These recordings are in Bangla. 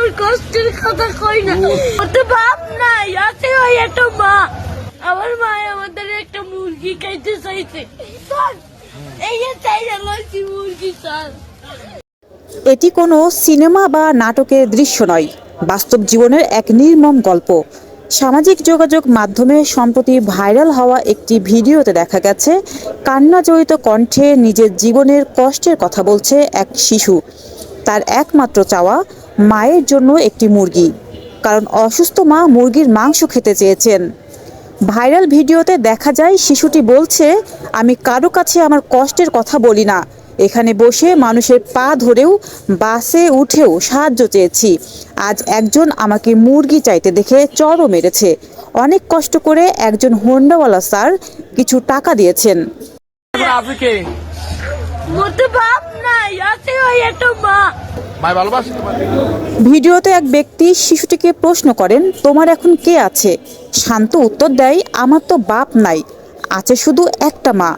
আমার কষ্টের কথা কই না। তো বাপ নাই আছে ওই একটা মা। আমার মা আমাদের একটা মুরগি খাইতে চাইছে। এই চাইলে লইছি মুরগি স্যার এটি কোনো সিনেমা বা নাটকের দৃশ্য নয় বাস্তব জীবনের এক নির্মম গল্প। সামাজিক যোগাযোগ মাধ্যমে সম্প্রতি ভাইরাল হওয়া একটি ভিডিওতে দেখা গেছে কান্নাজড়িত কণ্ঠে নিজের জীবনের কষ্টের কথা বলছে এক শিশু। তার একমাত্র চাওয়া মায়ের জন্য একটি মুরগি, কারণ অসুস্থ মা মুরগির মাংস খেতে চেয়েছেন। ভাইরাল ভিডিওতে দেখা যায়, শিশুটি বলছে, আমি কারও কাছে আমার কষ্টের কথা বলি না। এখানে বসে মানুষের পা ধরেও বাসে উঠেও সাহায্য চেয়েছি। আজ একজন আমাকে মুরগি চাইতে দেখে চড়ও মেরেছে। অনেক কষ্ট করে একজন হোন্ডাওয়ালা স্যার কিছু টাকা দিয়েছেন। বাপ নাই আছে ওই একটা মা। ভিডিওতে এক ব্যক্তি শিশুটিকে প্রশ্ন করেন তোমার এখন কে আছে? শান্ত উত্তর দেয় আমার তো বাপ নাই আছে শুধু একটা মা।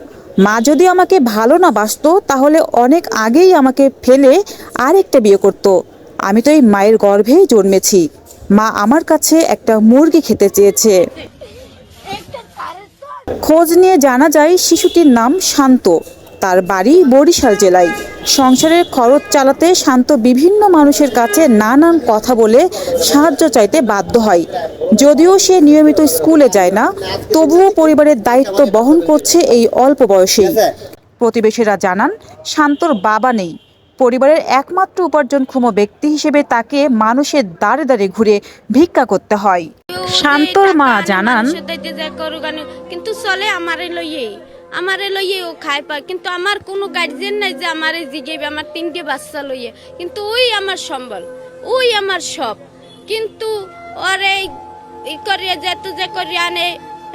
মা যদি আমাকে ভালো না বাসতো তাহলে অনেক আগেই আমাকে ফেলে আরেকটা বিয়ে করত। আমি তো এই মায়ের গর্ভেই জন্মেছি। মা আমার কাছে একটা মুরগি খেতে চেয়েছে। একটা খোঁজ নিয়ে জানা যায় শিশুটির নাম শান্ত। তার বাড়ি বরিশাল জেলায়। সংসারের খরচ চালাতে শান্ত বিভিন্ন মানুষের কাছে নানান কথা বলে সাহায্য চাইতে বাধ্য হয়। যদিও সে নিয়মিত স্কুলে যায় না তবুও পরিবারের দায়িত্ব বহন করছে এই অল্প বয়সেই। প্রতিবেশীরা জানান শান্তর বাবা নেই। পরিবারের একমাত্র উপার্জনক্ষম ব্যক্তি হিসেবে তাকে মানুষের দাঁড়ে দাঁড়ে ঘুরে ভিক্ষা করতে হয়। শান্তর মা জানান। কিন্তু চলে আমারে লইয়ে। আমারে লইয়ে ও খায় পায় কিন্তু আমার কোনো গার্জেন নাই যে আমারে জিগেবে আমার তিনটে বাচ্চা লইয়ে। কিন্তু ওই আমার সম্বল ওই আমার সব। কিন্তু ওরে ই করিয়া যেত যে করিয়া আনে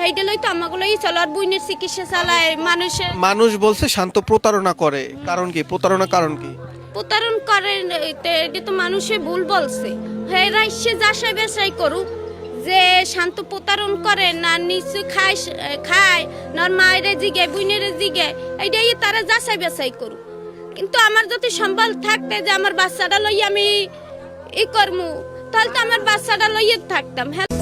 এইটা লই তো আমাকে লই চলো। আর বুইনের চিকিৎসা চালায় মানুষের মানুষ বলছে শান্ত প্রতারণা করে। কারণ কি? প্রতারণা কারণ কি? প্রতারণ করে এটা তো মানুষে ভুল বলছে। হেরা সে যাচাই বাছাই করুক। যে শান্ত প্রতারণ করে না নিচু খায় খায় না মায়ের জিগে, বুনের জিগে, এইটাই তারা যাচাই বাছাই করুক। কিন্তু আমার যদি সম্বল থাকতে যে আমার বাচ্চাটা লই আমি ই করমু, তাহলে তো আমার বাচ্চাটা লইয়ে থাকতাম হ্যাঁ?